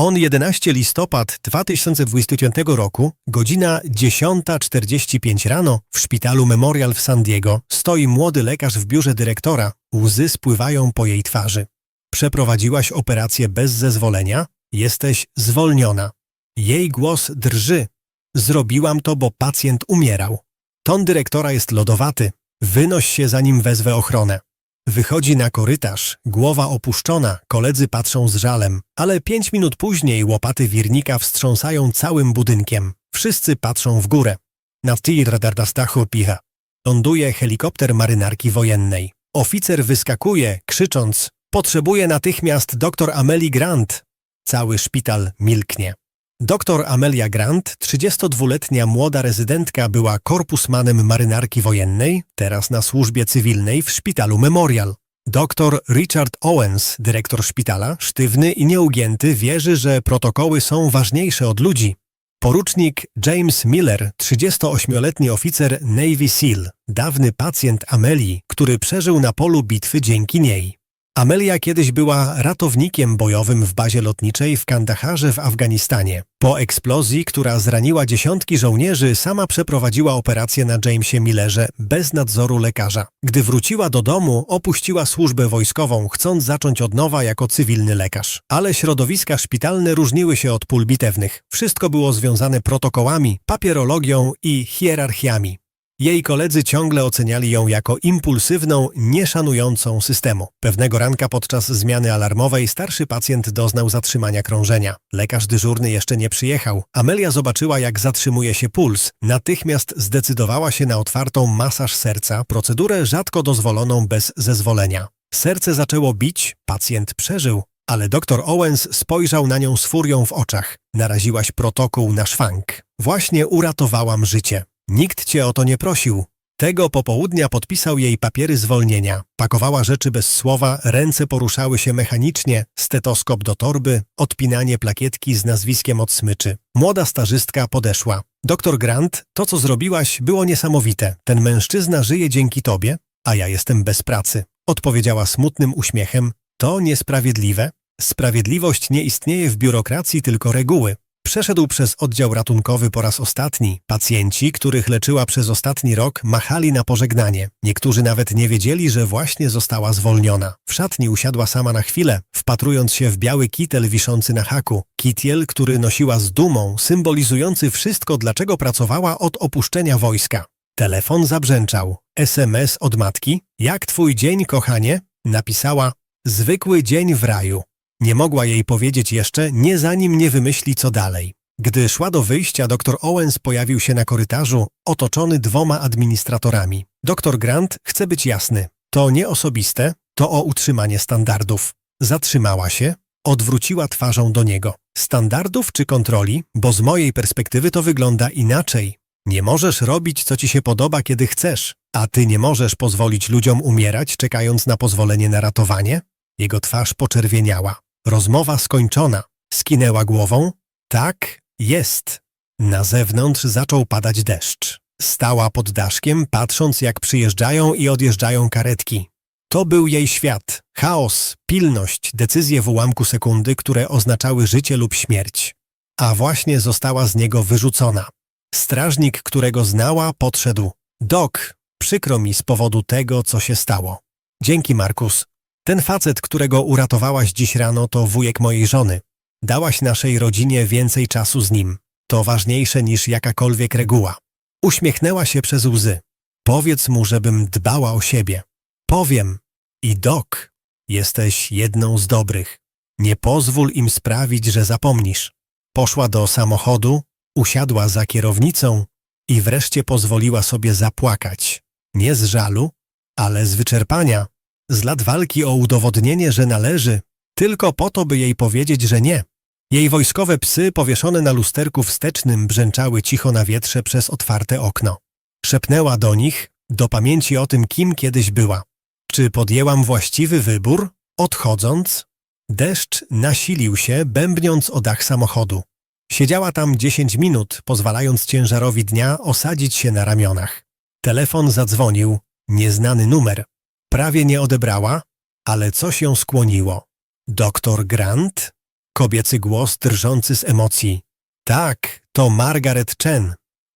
On 11 listopad 2025 roku, godzina 10.45 rano w szpitalu Memorial w San Diego stoi młody lekarz w biurze dyrektora. Łzy spływają po jej twarzy. Przeprowadziłaś operację bez zezwolenia? Jesteś zwolniona. Jej głos drży. Zrobiłam to, bo pacjent umierał. Ton dyrektora jest lodowaty. Wynoś się, zanim wezwę ochronę. Wychodzi na korytarz, głowa opuszczona, koledzy patrzą z żalem, ale pięć minut później łopaty wirnika wstrząsają całym budynkiem. Wszyscy patrzą w górę. Na tir dardastachu picha. Ląduje helikopter marynarki wojennej. Oficer wyskakuje, krzycząc Potrzebuje natychmiast doktor Amelie Grant. Cały szpital milknie. Doktor Amelia Grant, 32-letnia młoda rezydentka, była korpusmanem marynarki wojennej, teraz na służbie cywilnej w szpitalu Memorial. Doktor Richard Owens, dyrektor szpitala, sztywny i nieugięty, wierzy, że protokoły są ważniejsze od ludzi. Porucznik James Miller, 38-letni oficer Navy SEAL, dawny pacjent Amelii, który przeżył na polu bitwy dzięki niej. Amelia kiedyś była ratownikiem bojowym w bazie lotniczej w Kandaharze w Afganistanie. Po eksplozji, która zraniła dziesiątki żołnierzy, sama przeprowadziła operację na Jamesie Millerze bez nadzoru lekarza. Gdy wróciła do domu, opuściła służbę wojskową, chcąc zacząć od nowa jako cywilny lekarz. Ale środowiska szpitalne różniły się od pól bitewnych. Wszystko było związane protokołami, papierologią i hierarchiami. Jej koledzy ciągle oceniali ją jako impulsywną, nieszanującą systemu. Pewnego ranka podczas zmiany alarmowej starszy pacjent doznał zatrzymania krążenia. Lekarz dyżurny jeszcze nie przyjechał. Amelia zobaczyła, jak zatrzymuje się puls. Natychmiast zdecydowała się na otwartą masaż serca, procedurę rzadko dozwoloną bez zezwolenia. Serce zaczęło bić, pacjent przeżył, ale dr Owens spojrzał na nią z furią w oczach. Naraziłaś protokół na szwank. Właśnie uratowałam życie. Nikt cię o to nie prosił. Tego popołudnia podpisał jej papiery zwolnienia. Pakowała rzeczy bez słowa, ręce poruszały się mechanicznie, stetoskop do torby, odpinanie plakietki z nazwiskiem od smyczy. Młoda stażystka podeszła. Doktor Grant, to co zrobiłaś było niesamowite. Ten mężczyzna żyje dzięki tobie, a ja jestem bez pracy. Odpowiedziała smutnym uśmiechem. To niesprawiedliwe. Sprawiedliwość nie istnieje w biurokracji, tylko reguły. Przeszedł przez oddział ratunkowy po raz ostatni. Pacjenci, których leczyła przez ostatni rok, machali na pożegnanie. Niektórzy nawet nie wiedzieli, że właśnie została zwolniona. W szatni usiadła sama na chwilę, wpatrując się w biały kitel wiszący na haku. Kitiel, który nosiła z dumą, symbolizujący wszystko, dlaczego pracowała od opuszczenia wojska. Telefon zabrzęczał. SMS od matki. Jak twój dzień, kochanie? Napisała. Zwykły dzień w raju. Nie mogła jej powiedzieć jeszcze, nie zanim nie wymyśli co dalej. Gdy szła do wyjścia, dr Owens pojawił się na korytarzu, otoczony dwoma administratorami. Dr Grant chce być jasny. To nie osobiste, to o utrzymanie standardów. Zatrzymała się, odwróciła twarzą do niego. Standardów czy kontroli? Bo z mojej perspektywy to wygląda inaczej. Nie możesz robić, co ci się podoba, kiedy chcesz, a ty nie możesz pozwolić ludziom umierać, czekając na pozwolenie na ratowanie? Jego twarz poczerwieniała. Rozmowa skończona. Skinęła głową. Tak, jest. Na zewnątrz zaczął padać deszcz. Stała pod daszkiem, patrząc jak przyjeżdżają i odjeżdżają karetki. To był jej świat. Chaos, pilność, decyzje w ułamku sekundy, które oznaczały życie lub śmierć. A właśnie została z niego wyrzucona. Strażnik, którego znała, podszedł. Dok, przykro mi z powodu tego, co się stało. Dzięki, Markus. Ten facet, którego uratowałaś dziś rano, to wujek mojej żony. Dałaś naszej rodzinie więcej czasu z nim. To ważniejsze niż jakakolwiek reguła. Uśmiechnęła się przez łzy. Powiedz mu, żebym dbała o siebie. Powiem. I dok, jesteś jedną z dobrych. Nie pozwól im sprawić, że zapomnisz. Poszła do samochodu, usiadła za kierownicą i wreszcie pozwoliła sobie zapłakać. Nie z żalu, ale z wyczerpania z lat walki o udowodnienie, że należy, tylko po to, by jej powiedzieć, że nie. Jej wojskowe psy powieszone na lusterku wstecznym brzęczały cicho na wietrze przez otwarte okno. Szepnęła do nich, do pamięci o tym, kim kiedyś była. Czy podjęłam właściwy wybór, odchodząc? Deszcz nasilił się, bębniąc o dach samochodu. Siedziała tam dziesięć minut, pozwalając ciężarowi dnia osadzić się na ramionach. Telefon zadzwonił, nieznany numer. Prawie nie odebrała, ale coś ją skłoniło. Doktor Grant? Kobiecy głos drżący z emocji. Tak, to Margaret Chen.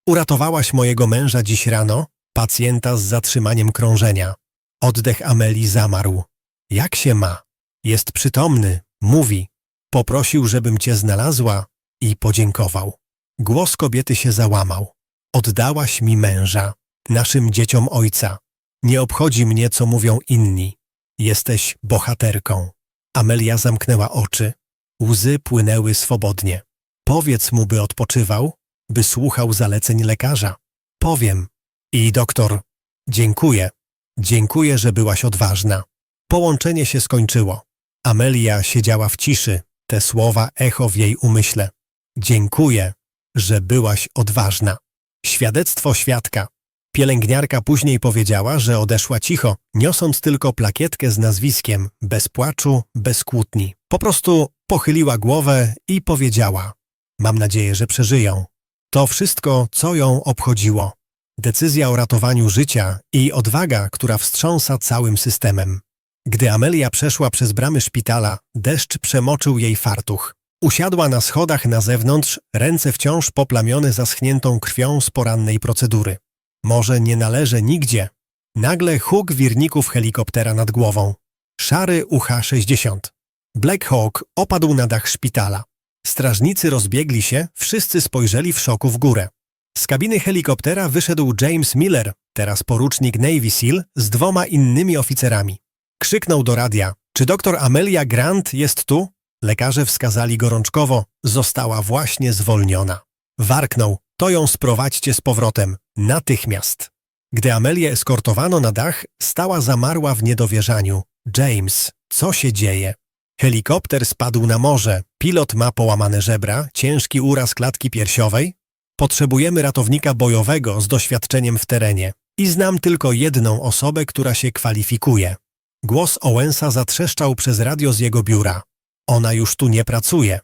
Uratowałaś mojego męża dziś rano, pacjenta z zatrzymaniem krążenia. Oddech Ameli zamarł. Jak się ma? Jest przytomny, mówi. Poprosił, żebym cię znalazła i podziękował. Głos kobiety się załamał. Oddałaś mi męża, naszym dzieciom ojca. Nie obchodzi mnie, co mówią inni. Jesteś bohaterką. Amelia zamknęła oczy. Łzy płynęły swobodnie. Powiedz mu, by odpoczywał, by słuchał zaleceń lekarza. Powiem. I doktor, dziękuję. Dziękuję, że byłaś odważna. Połączenie się skończyło. Amelia siedziała w ciszy, te słowa echo w jej umyśle. Dziękuję, że byłaś odważna. Świadectwo świadka. Pielęgniarka później powiedziała, że odeszła cicho, niosąc tylko plakietkę z nazwiskiem, bez płaczu, bez kłótni. Po prostu pochyliła głowę i powiedziała: Mam nadzieję, że przeżyją. To wszystko, co ją obchodziło. Decyzja o ratowaniu życia i odwaga, która wstrząsa całym systemem. Gdy Amelia przeszła przez bramy szpitala, deszcz przemoczył jej fartuch. Usiadła na schodach na zewnątrz, ręce wciąż poplamione zaschniętą krwią z porannej procedury. Może nie należy nigdzie. Nagle huk wirników helikoptera nad głową. Szary UH-60. Black Hawk opadł na dach szpitala. Strażnicy rozbiegli się, wszyscy spojrzeli w szoku w górę. Z kabiny helikoptera wyszedł James Miller, teraz porucznik Navy SEAL, z dwoma innymi oficerami. Krzyknął do radia. Czy doktor Amelia Grant jest tu? Lekarze wskazali gorączkowo. Została właśnie zwolniona. Warknął. To ją sprowadźcie z powrotem. Natychmiast. Gdy Amelię eskortowano na dach, stała zamarła w niedowierzaniu. James, co się dzieje? Helikopter spadł na morze. Pilot ma połamane żebra, ciężki uraz klatki piersiowej. Potrzebujemy ratownika bojowego z doświadczeniem w terenie. I znam tylko jedną osobę, która się kwalifikuje. Głos Owensa zatrzeszczał przez radio z jego biura. Ona już tu nie pracuje.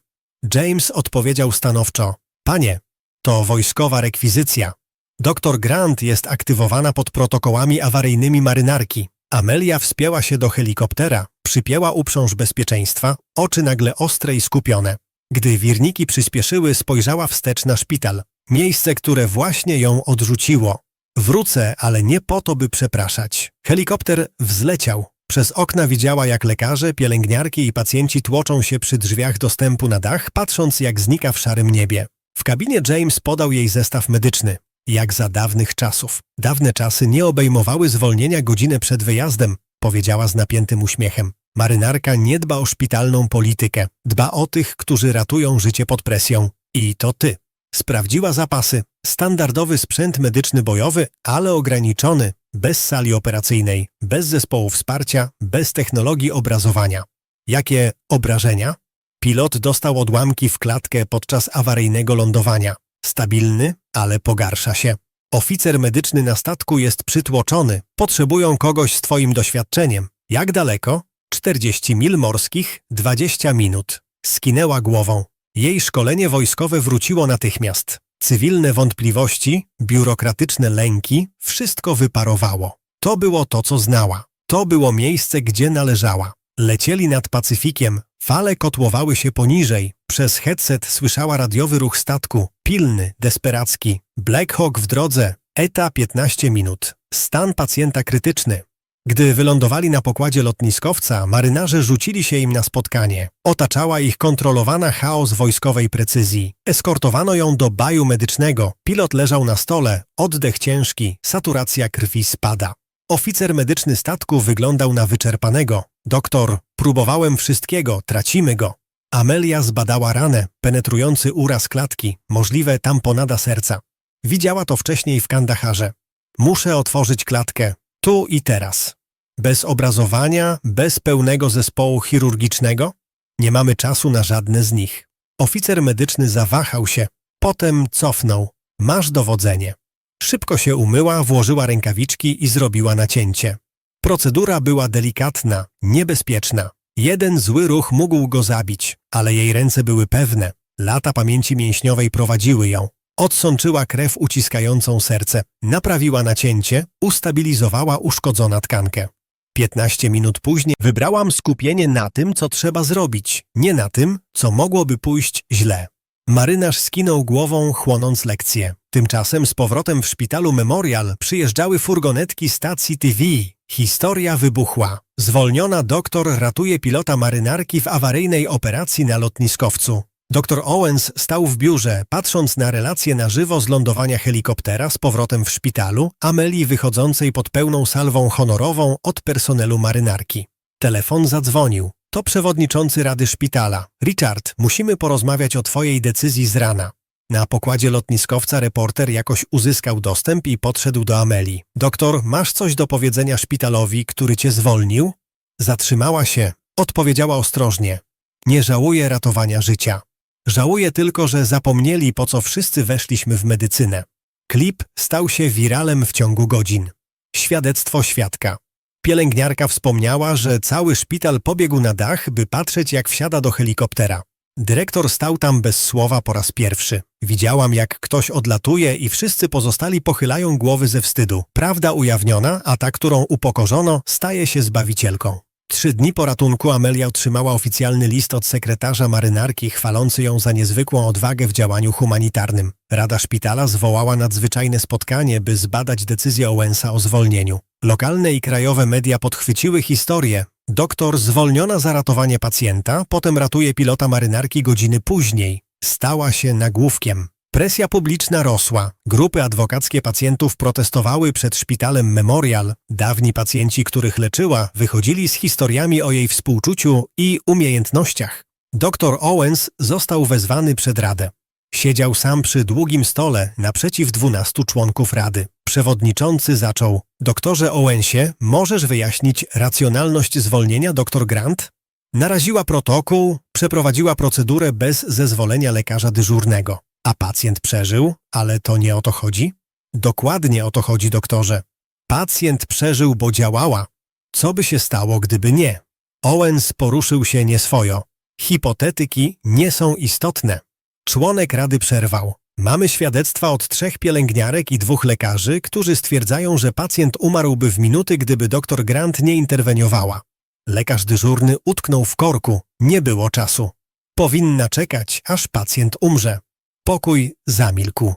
James odpowiedział stanowczo. Panie, to wojskowa rekwizycja. Doktor Grant jest aktywowana pod protokołami awaryjnymi marynarki. Amelia wspięła się do helikoptera, przypięła uprząż bezpieczeństwa, oczy nagle ostre i skupione. Gdy wirniki przyspieszyły, spojrzała wstecz na szpital. Miejsce, które właśnie ją odrzuciło. Wrócę, ale nie po to, by przepraszać. Helikopter wzleciał. Przez okna widziała, jak lekarze, pielęgniarki i pacjenci tłoczą się przy drzwiach dostępu na dach, patrząc, jak znika w szarym niebie. W kabinie James podał jej zestaw medyczny. Jak za dawnych czasów. Dawne czasy nie obejmowały zwolnienia godzinę przed wyjazdem, powiedziała z napiętym uśmiechem. Marynarka nie dba o szpitalną politykę, dba o tych, którzy ratują życie pod presją. I to ty. Sprawdziła zapasy. Standardowy sprzęt medyczny bojowy, ale ograniczony, bez sali operacyjnej, bez zespołu wsparcia, bez technologii obrazowania. Jakie obrażenia? Pilot dostał odłamki w klatkę podczas awaryjnego lądowania. Stabilny, ale pogarsza się. Oficer medyczny na statku jest przytłoczony. Potrzebują kogoś z twoim doświadczeniem. Jak daleko? 40 mil morskich, 20 minut. Skinęła głową. Jej szkolenie wojskowe wróciło natychmiast. Cywilne wątpliwości, biurokratyczne lęki, wszystko wyparowało. To było to, co znała. To było miejsce, gdzie należała. Lecieli nad Pacyfikiem, fale kotłowały się poniżej. Przez headset słyszała radiowy ruch statku. Pilny, desperacki. Black Hawk w drodze. ETA 15 minut. Stan pacjenta krytyczny. Gdy wylądowali na pokładzie lotniskowca, marynarze rzucili się im na spotkanie. Otaczała ich kontrolowana chaos wojskowej precyzji. Eskortowano ją do baju medycznego. Pilot leżał na stole, oddech ciężki, saturacja krwi spada. Oficer medyczny statku wyglądał na wyczerpanego. Doktor, próbowałem wszystkiego, tracimy go. Amelia zbadała ranę, penetrujący uraz klatki, możliwe tamponada serca. Widziała to wcześniej w Kandaharze. Muszę otworzyć klatkę, tu i teraz. Bez obrazowania, bez pełnego zespołu chirurgicznego? Nie mamy czasu na żadne z nich. Oficer medyczny zawahał się, potem cofnął. Masz dowodzenie. Szybko się umyła, włożyła rękawiczki i zrobiła nacięcie. Procedura była delikatna, niebezpieczna. Jeden zły ruch mógł go zabić, ale jej ręce były pewne. Lata pamięci mięśniowej prowadziły ją. Odsączyła krew uciskającą serce, naprawiła nacięcie, ustabilizowała uszkodzona tkankę. 15 minut później wybrałam skupienie na tym, co trzeba zrobić, nie na tym, co mogłoby pójść źle. Marynarz skinął głową, chłonąc lekcję. Tymczasem z powrotem w szpitalu Memorial przyjeżdżały furgonetki stacji TV. Historia wybuchła. Zwolniona doktor ratuje pilota marynarki w awaryjnej operacji na lotniskowcu. Dr Owens stał w biurze, patrząc na relacje na żywo z lądowania helikoptera z powrotem w szpitalu, Amelii wychodzącej pod pełną salwą honorową od personelu marynarki. Telefon zadzwonił. To przewodniczący Rady Szpitala. Richard, musimy porozmawiać o twojej decyzji z rana. Na pokładzie lotniskowca reporter jakoś uzyskał dostęp i podszedł do Amelii. Doktor, masz coś do powiedzenia szpitalowi, który cię zwolnił? Zatrzymała się. Odpowiedziała ostrożnie. Nie żałuję ratowania życia. Żałuję tylko, że zapomnieli, po co wszyscy weszliśmy w medycynę. Klip stał się wiralem w ciągu godzin. Świadectwo świadka. Pielęgniarka wspomniała, że cały szpital pobiegł na dach, by patrzeć jak wsiada do helikoptera. Dyrektor stał tam bez słowa po raz pierwszy. Widziałam, jak ktoś odlatuje i wszyscy pozostali pochylają głowy ze wstydu. Prawda ujawniona, a ta, którą upokorzono, staje się zbawicielką. Trzy dni po ratunku Amelia otrzymała oficjalny list od sekretarza marynarki chwalący ją za niezwykłą odwagę w działaniu humanitarnym. Rada szpitala zwołała nadzwyczajne spotkanie, by zbadać decyzję Owensa o zwolnieniu. Lokalne i krajowe media podchwyciły historię. Doktor zwolniona za ratowanie pacjenta, potem ratuje pilota marynarki godziny później. Stała się nagłówkiem. Presja publiczna rosła. Grupy adwokackie pacjentów protestowały przed szpitalem Memorial. Dawni pacjenci, których leczyła, wychodzili z historiami o jej współczuciu i umiejętnościach. Doktor Owens został wezwany przed radę. Siedział sam przy długim stole naprzeciw dwunastu członków rady. Przewodniczący zaczął. Doktorze Owensie, możesz wyjaśnić racjonalność zwolnienia dr Grant? Naraziła protokół, przeprowadziła procedurę bez zezwolenia lekarza dyżurnego. A pacjent przeżył, ale to nie o to chodzi? Dokładnie o to chodzi, doktorze. Pacjent przeżył, bo działała. Co by się stało, gdyby nie? Owens poruszył się nieswojo. Hipotetyki nie są istotne. Członek rady przerwał. Mamy świadectwa od trzech pielęgniarek i dwóch lekarzy, którzy stwierdzają, że pacjent umarłby w minuty, gdyby dr Grant nie interweniowała. Lekarz dyżurny utknął w korku. Nie było czasu. Powinna czekać, aż pacjent umrze. Pokój zamilkł.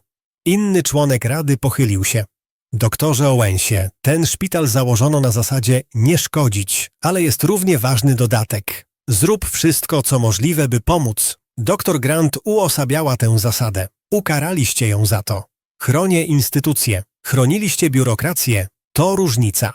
Inny członek rady pochylił się. Doktorze Owensie, ten szpital założono na zasadzie nie szkodzić, ale jest równie ważny dodatek. Zrób wszystko, co możliwe, by pomóc. Doktor Grant uosabiała tę zasadę. Ukaraliście ją za to. Chronię instytucje, chroniliście biurokrację. To różnica.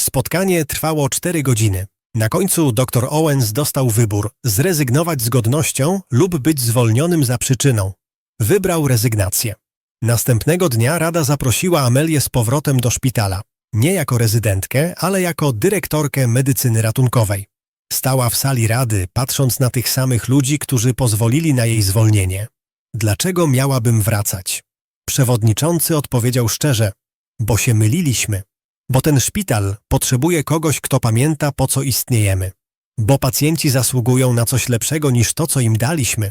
Spotkanie trwało cztery godziny. Na końcu dr Owens dostał wybór zrezygnować z godnością lub być zwolnionym za przyczyną. Wybrał rezygnację. Następnego dnia rada zaprosiła Amelię z powrotem do szpitala. Nie jako rezydentkę, ale jako dyrektorkę medycyny ratunkowej. Stała w sali rady, patrząc na tych samych ludzi, którzy pozwolili na jej zwolnienie. Dlaczego miałabym wracać? Przewodniczący odpowiedział szczerze, bo się myliliśmy. Bo ten szpital potrzebuje kogoś, kto pamięta, po co istniejemy. Bo pacjenci zasługują na coś lepszego niż to, co im daliśmy.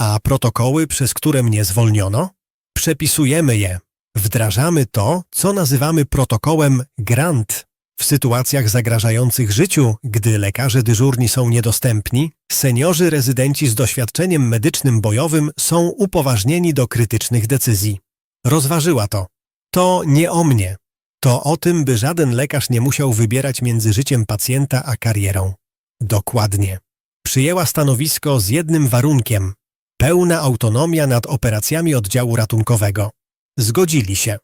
A protokoły, przez które mnie zwolniono? Przepisujemy je. Wdrażamy to, co nazywamy protokołem grant. W sytuacjach zagrażających życiu, gdy lekarze dyżurni są niedostępni, seniorzy rezydenci z doświadczeniem medycznym bojowym są upoważnieni do krytycznych decyzji. Rozważyła to. To nie o mnie. To o tym, by żaden lekarz nie musiał wybierać między życiem pacjenta a karierą. Dokładnie. Przyjęła stanowisko z jednym warunkiem pełna autonomia nad operacjami oddziału ratunkowego. Zgodzili się.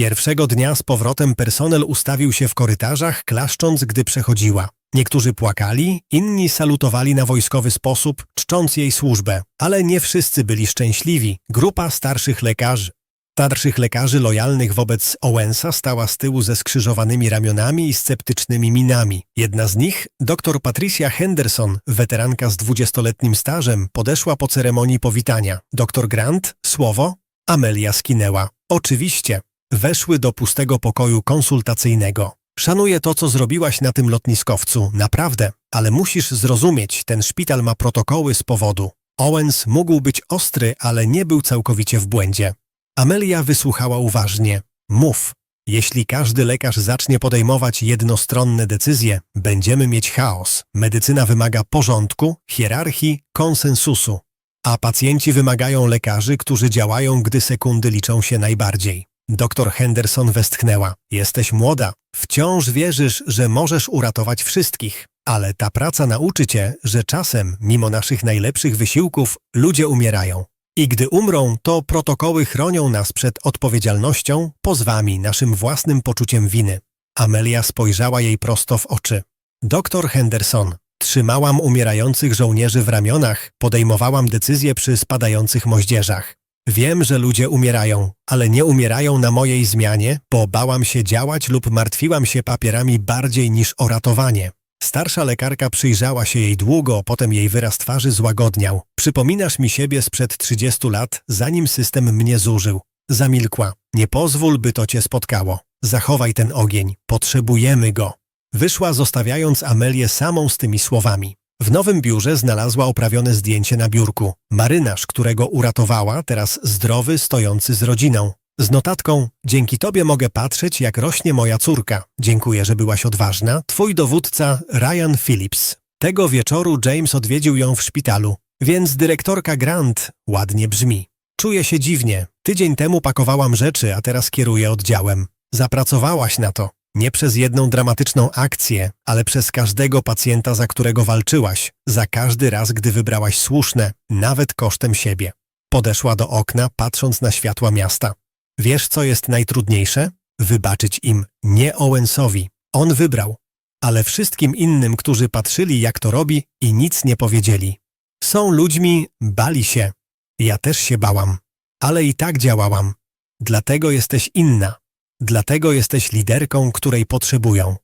Pierwszego dnia z powrotem personel ustawił się w korytarzach, klaszcząc, gdy przechodziła. Niektórzy płakali, inni salutowali na wojskowy sposób, czcząc jej służbę, ale nie wszyscy byli szczęśliwi. Grupa starszych lekarzy, Starszych lekarzy lojalnych wobec Owensa stała z tyłu ze skrzyżowanymi ramionami i sceptycznymi minami. Jedna z nich, dr Patricia Henderson, weteranka z dwudziestoletnim stażem, podeszła po ceremonii powitania. Dr Grant, słowo? Amelia skinęła. Oczywiście. Weszły do pustego pokoju konsultacyjnego. Szanuję to, co zrobiłaś na tym lotniskowcu, naprawdę, ale musisz zrozumieć, ten szpital ma protokoły z powodu. Owens mógł być ostry, ale nie był całkowicie w błędzie. Amelia wysłuchała uważnie. Mów. Jeśli każdy lekarz zacznie podejmować jednostronne decyzje, będziemy mieć chaos. Medycyna wymaga porządku, hierarchii, konsensusu. A pacjenci wymagają lekarzy, którzy działają, gdy sekundy liczą się najbardziej. Doktor Henderson westchnęła. Jesteś młoda. Wciąż wierzysz, że możesz uratować wszystkich. Ale ta praca nauczy cię, że czasem, mimo naszych najlepszych wysiłków, ludzie umierają. I gdy umrą, to protokoły chronią nas przed odpowiedzialnością, pozwami, naszym własnym poczuciem winy. Amelia spojrzała jej prosto w oczy. Doktor Henderson, trzymałam umierających żołnierzy w ramionach, podejmowałam decyzje przy spadających moździerzach. Wiem, że ludzie umierają, ale nie umierają na mojej zmianie, bo bałam się działać lub martwiłam się papierami bardziej niż o ratowanie. Starsza lekarka przyjrzała się jej długo, potem jej wyraz twarzy złagodniał. Przypominasz mi siebie sprzed 30 lat, zanim system mnie zużył. Zamilkła. Nie pozwól, by to cię spotkało. Zachowaj ten ogień. Potrzebujemy go. Wyszła, zostawiając Amelię samą z tymi słowami. W nowym biurze znalazła oprawione zdjęcie na biurku. Marynarz, którego uratowała, teraz zdrowy, stojący z rodziną. Z notatką, dzięki tobie mogę patrzeć, jak rośnie moja córka. Dziękuję, że byłaś odważna. Twój dowódca Ryan Phillips. Tego wieczoru James odwiedził ją w szpitalu, więc dyrektorka Grant ładnie brzmi. Czuję się dziwnie. Tydzień temu pakowałam rzeczy, a teraz kieruję oddziałem. Zapracowałaś na to. Nie przez jedną dramatyczną akcję, ale przez każdego pacjenta, za którego walczyłaś, za każdy raz, gdy wybrałaś słuszne, nawet kosztem siebie. Podeszła do okna, patrząc na światła miasta. Wiesz, co jest najtrudniejsze? Wybaczyć im, nie Owensowi. On wybrał. Ale wszystkim innym, którzy patrzyli, jak to robi i nic nie powiedzieli. Są ludźmi, bali się. Ja też się bałam. Ale i tak działałam. Dlatego jesteś inna. Dlatego jesteś liderką, której potrzebują.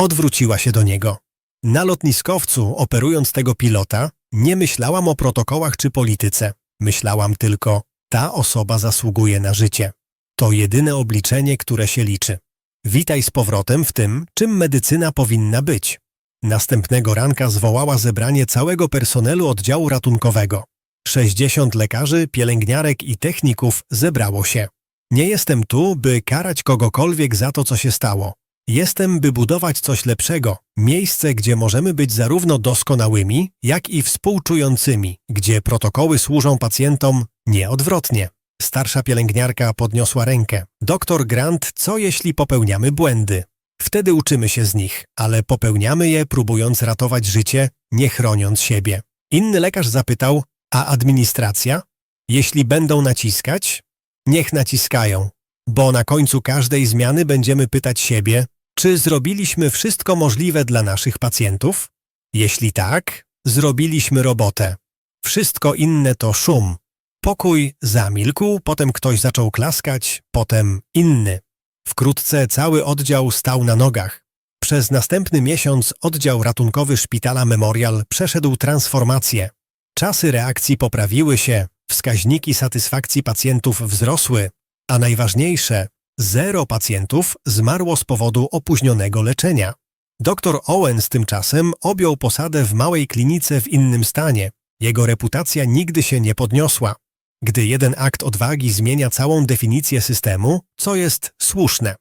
Odwróciła się do niego. Na lotniskowcu, operując tego pilota, nie myślałam o protokołach czy polityce. Myślałam tylko, ta osoba zasługuje na życie. To jedyne obliczenie, które się liczy. Witaj z powrotem w tym, czym medycyna powinna być. Następnego ranka zwołała zebranie całego personelu oddziału ratunkowego. 60 lekarzy, pielęgniarek i techników zebrało się. Nie jestem tu, by karać kogokolwiek za to, co się stało. Jestem, by budować coś lepszego, miejsce, gdzie możemy być zarówno doskonałymi, jak i współczującymi, gdzie protokoły służą pacjentom nie odwrotnie. Starsza pielęgniarka podniosła rękę. Doktor Grant, co jeśli popełniamy błędy? Wtedy uczymy się z nich, ale popełniamy je próbując ratować życie, nie chroniąc siebie. Inny lekarz zapytał, a administracja? Jeśli będą naciskać, niech naciskają, bo na końcu każdej zmiany będziemy pytać siebie, czy zrobiliśmy wszystko możliwe dla naszych pacjentów? Jeśli tak, zrobiliśmy robotę. Wszystko inne to szum. Pokój zamilkł, potem ktoś zaczął klaskać, potem inny. Wkrótce cały oddział stał na nogach. Przez następny miesiąc oddział ratunkowy szpitala Memorial przeszedł transformację. Czasy reakcji poprawiły się, wskaźniki satysfakcji pacjentów wzrosły, a najważniejsze, zero pacjentów zmarło z powodu opóźnionego leczenia. Dr Owens tymczasem objął posadę w małej klinice w innym stanie. Jego reputacja nigdy się nie podniosła. Gdy jeden akt odwagi zmienia całą definicję systemu, co jest słuszne.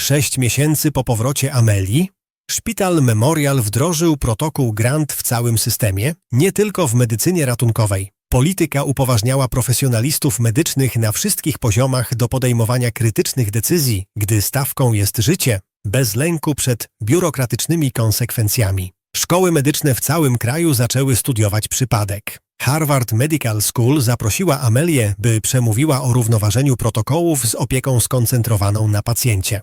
Sześć miesięcy po powrocie Amelii, szpital Memorial wdrożył protokół Grant w całym systemie, nie tylko w medycynie ratunkowej. Polityka upoważniała profesjonalistów medycznych na wszystkich poziomach do podejmowania krytycznych decyzji, gdy stawką jest życie, bez lęku przed biurokratycznymi konsekwencjami. Szkoły medyczne w całym kraju zaczęły studiować przypadek. Harvard Medical School zaprosiła Amelię, by przemówiła o równoważeniu protokołów z opieką skoncentrowaną na pacjencie.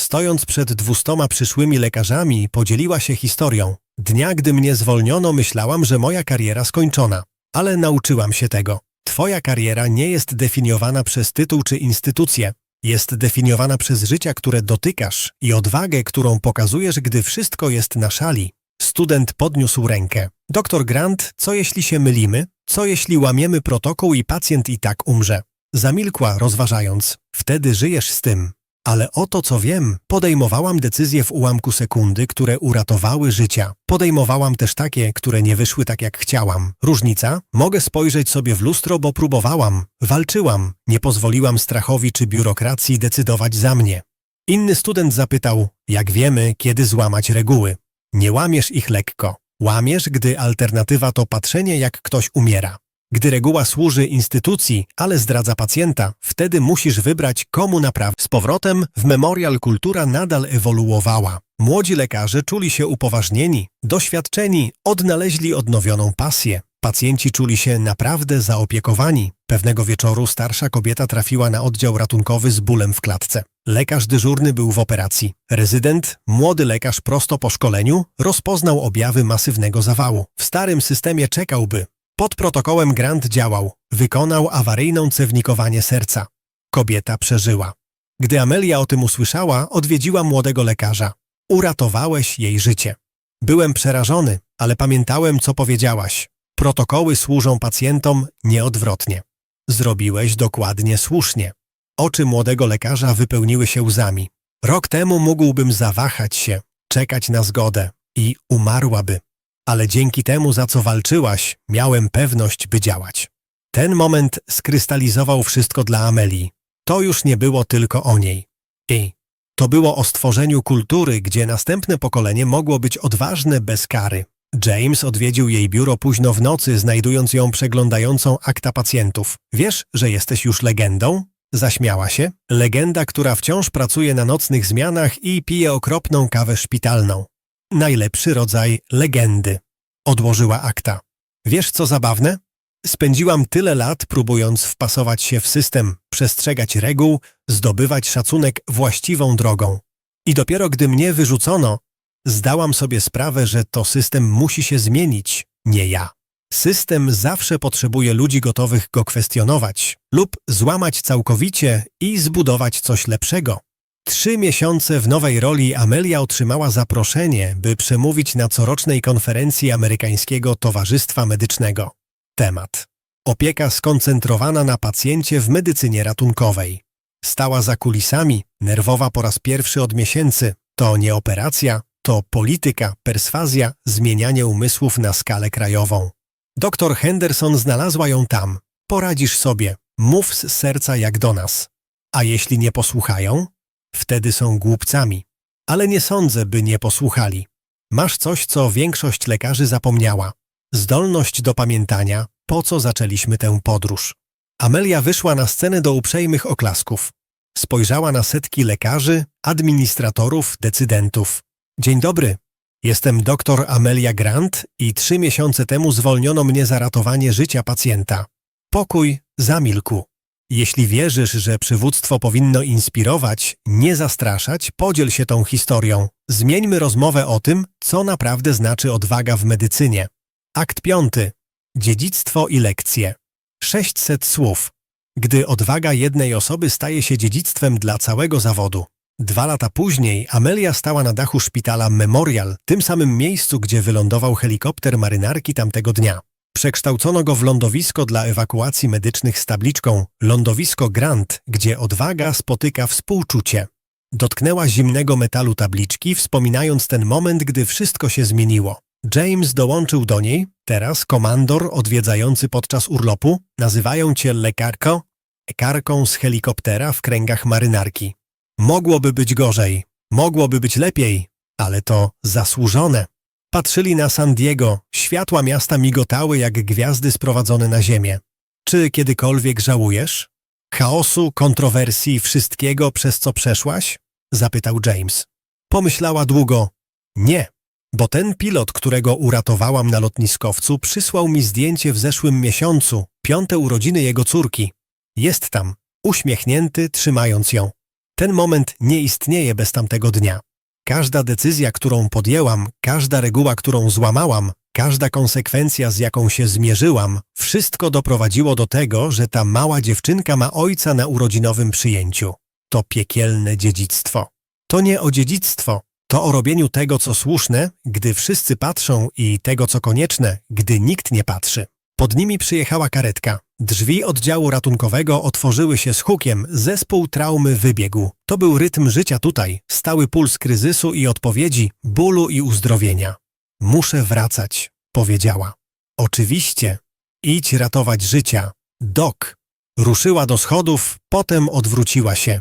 Stojąc przed dwustoma przyszłymi lekarzami, podzieliła się historią. Dnia, gdy mnie zwolniono, myślałam, że moja kariera skończona. Ale nauczyłam się tego. Twoja kariera nie jest definiowana przez tytuł czy instytucję. Jest definiowana przez życia, które dotykasz i odwagę, którą pokazujesz, gdy wszystko jest na szali. Student podniósł rękę. Doktor Grant, co jeśli się mylimy? Co jeśli łamiemy protokół i pacjent i tak umrze? Zamilkła, rozważając. Wtedy żyjesz z tym. Ale o to, co wiem, podejmowałam decyzje w ułamku sekundy, które uratowały życia. Podejmowałam też takie, które nie wyszły tak, jak chciałam. Różnica? Mogę spojrzeć sobie w lustro, bo próbowałam. Walczyłam. Nie pozwoliłam strachowi czy biurokracji decydować za mnie. Inny student zapytał, jak wiemy, kiedy złamać reguły. Nie łamiesz ich lekko. Łamiesz, gdy alternatywa to patrzenie, jak ktoś umiera. Gdy reguła służy instytucji, ale zdradza pacjenta, wtedy musisz wybrać, komu naprawdę. Z powrotem w Memorial kultura nadal ewoluowała. Młodzi lekarze czuli się upoważnieni, doświadczeni, odnaleźli odnowioną pasję. Pacjenci czuli się naprawdę zaopiekowani. Pewnego wieczoru starsza kobieta trafiła na oddział ratunkowy z bólem w klatce. Lekarz dyżurny był w operacji. Rezydent, młody lekarz prosto po szkoleniu, rozpoznał objawy masywnego zawału. W starym systemie czekałby. Pod protokołem Grant działał. Wykonał awaryjną cewnikowanie serca. Kobieta przeżyła. Gdy Amelia o tym usłyszała, odwiedziła młodego lekarza. Uratowałeś jej życie. Byłem przerażony, ale pamiętałem, co powiedziałaś. Protokoły służą pacjentom nieodwrotnie. Zrobiłeś dokładnie słusznie. Oczy młodego lekarza wypełniły się łzami. Rok temu mógłbym zawahać się, czekać na zgodę i umarłaby. Ale dzięki temu, za co walczyłaś, miałem pewność, by działać. Ten moment skrystalizował wszystko dla Amelii. To już nie było tylko o niej. I to było o stworzeniu kultury, gdzie następne pokolenie mogło być odważne bez kary. James odwiedził jej biuro późno w nocy, znajdując ją przeglądającą akta pacjentów. Wiesz, że jesteś już legendą? Zaśmiała się. Legenda, która wciąż pracuje na nocnych zmianach i pije okropną kawę szpitalną. Najlepszy rodzaj legendy. Odłożyła akta. Wiesz co zabawne? Spędziłam tyle lat próbując wpasować się w system, przestrzegać reguł, zdobywać szacunek właściwą drogą. I dopiero gdy mnie wyrzucono, zdałam sobie sprawę, że to system musi się zmienić, nie ja. System zawsze potrzebuje ludzi gotowych go kwestionować lub złamać całkowicie i zbudować coś lepszego. Trzy miesiące w nowej roli Amelia otrzymała zaproszenie, by przemówić na corocznej konferencji Amerykańskiego Towarzystwa Medycznego. Temat. Opieka skoncentrowana na pacjencie w medycynie ratunkowej. Stała za kulisami, nerwowa po raz pierwszy od miesięcy. To nie operacja, to polityka, perswazja, zmienianie umysłów na skalę krajową. Doktor Henderson znalazła ją tam. Poradzisz sobie, mów z serca jak do nas. A jeśli nie posłuchają? Wtedy są głupcami. Ale nie sądzę, by nie posłuchali. Masz coś, co większość lekarzy zapomniała. Zdolność do pamiętania, po co zaczęliśmy tę podróż. Amelia wyszła na scenę do uprzejmych oklasków. Spojrzała na setki lekarzy, administratorów, decydentów. Dzień dobry. Jestem dr Amelia Grant i trzy miesiące temu zwolniono mnie za ratowanie życia pacjenta. Pokój zamilkł. Jeśli wierzysz, że przywództwo powinno inspirować, nie zastraszać, podziel się tą historią. Zmieńmy rozmowę o tym, co naprawdę znaczy odwaga w medycynie. Akt piąty. Dziedzictwo i lekcje. 600 słów. Gdy odwaga jednej osoby staje się dziedzictwem dla całego zawodu. Dwa lata później Amelia stała na dachu szpitala Memorial, tym samym miejscu, gdzie wylądował helikopter marynarki tamtego dnia. Przekształcono go w lądowisko dla ewakuacji medycznych z tabliczką Lądowisko Grant, gdzie odwaga spotyka współczucie. Dotknęła zimnego metalu tabliczki, wspominając ten moment, gdy wszystko się zmieniło. James dołączył do niej, teraz komandor odwiedzający podczas urlopu, nazywają cię lekarko, lekarką z helikoptera w kręgach marynarki. Mogłoby być gorzej, mogłoby być lepiej, ale to zasłużone. Patrzyli na San Diego, światła miasta migotały jak gwiazdy sprowadzone na ziemię. Czy kiedykolwiek żałujesz? Chaosu, kontrowersji, wszystkiego, przez co przeszłaś? Zapytał James. Pomyślała długo. Nie, bo ten pilot, którego uratowałam na lotniskowcu, przysłał mi zdjęcie w zeszłym miesiącu, piąte urodziny jego córki. Jest tam, uśmiechnięty, trzymając ją. Ten moment nie istnieje bez tamtego dnia. Każda decyzja, którą podjęłam, każda reguła, którą złamałam, każda konsekwencja, z jaką się zmierzyłam, wszystko doprowadziło do tego, że ta mała dziewczynka ma ojca na urodzinowym przyjęciu. To piekielne dziedzictwo. To nie o dziedzictwo, to o robieniu tego, co słuszne, gdy wszyscy patrzą i tego, co konieczne, gdy nikt nie patrzy. Pod nimi przyjechała karetka. Drzwi oddziału ratunkowego otworzyły się z hukiem, zespół traumy wybiegł. To był rytm życia tutaj, stały puls kryzysu i odpowiedzi, bólu i uzdrowienia. Muszę wracać, powiedziała. Oczywiście. Idź ratować życia. Dok. Ruszyła do schodów, potem odwróciła się.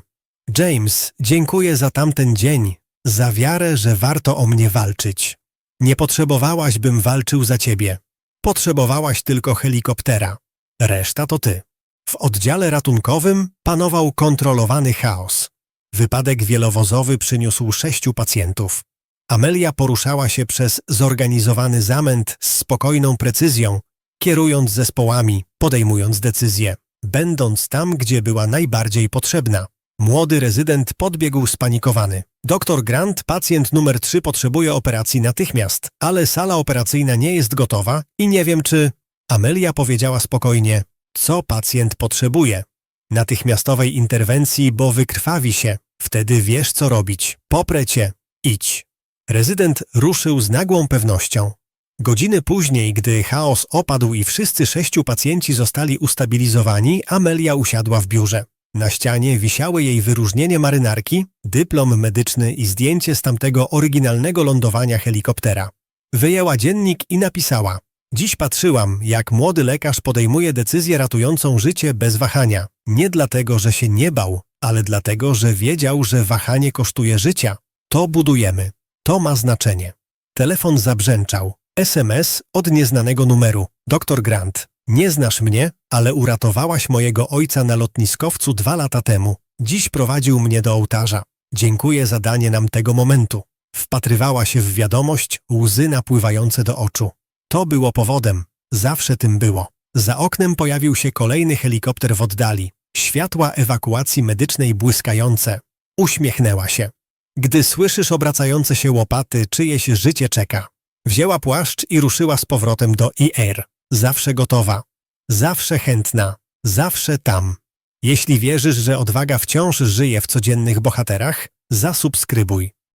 James, dziękuję za tamten dzień, za wiarę, że warto o mnie walczyć. Nie potrzebowałaś, bym walczył za ciebie. Potrzebowałaś tylko helikoptera. Reszta to ty. W oddziale ratunkowym panował kontrolowany chaos. Wypadek wielowozowy przyniósł sześciu pacjentów. Amelia poruszała się przez zorganizowany zamęt z spokojną precyzją, kierując zespołami, podejmując decyzje, będąc tam, gdzie była najbardziej potrzebna. Młody rezydent podbiegł spanikowany. Doktor Grant, pacjent numer 3 potrzebuje operacji natychmiast, ale sala operacyjna nie jest gotowa i nie wiem czy... Amelia powiedziała spokojnie, co pacjent potrzebuje. Natychmiastowej interwencji, bo wykrwawi się. Wtedy wiesz co robić. Poprę cię. Idź. Rezydent ruszył z nagłą pewnością. Godziny później, gdy chaos opadł i wszyscy sześciu pacjenci zostali ustabilizowani, Amelia usiadła w biurze. Na ścianie wisiały jej wyróżnienie marynarki, dyplom medyczny i zdjęcie z tamtego oryginalnego lądowania helikoptera. Wyjęła dziennik i napisała: Dziś patrzyłam, jak młody lekarz podejmuje decyzję ratującą życie bez wahania. Nie dlatego, że się nie bał, ale dlatego, że wiedział, że wahanie kosztuje życia. To budujemy. To ma znaczenie. Telefon zabrzęczał. SMS od nieznanego numeru. Doktor Grant. Nie znasz mnie, ale uratowałaś mojego ojca na lotniskowcu dwa lata temu. Dziś prowadził mnie do ołtarza. Dziękuję za danie nam tego momentu. Wpatrywała się w wiadomość, łzy napływające do oczu. To było powodem. Zawsze tym było. Za oknem pojawił się kolejny helikopter w oddali. Światła ewakuacji medycznej błyskające. Uśmiechnęła się. Gdy słyszysz obracające się łopaty, czyjeś życie czeka. Wzięła płaszcz i ruszyła z powrotem do IR. Zawsze gotowa. Zawsze chętna. Zawsze tam. Jeśli wierzysz, że odwaga wciąż żyje w codziennych bohaterach, zasubskrybuj.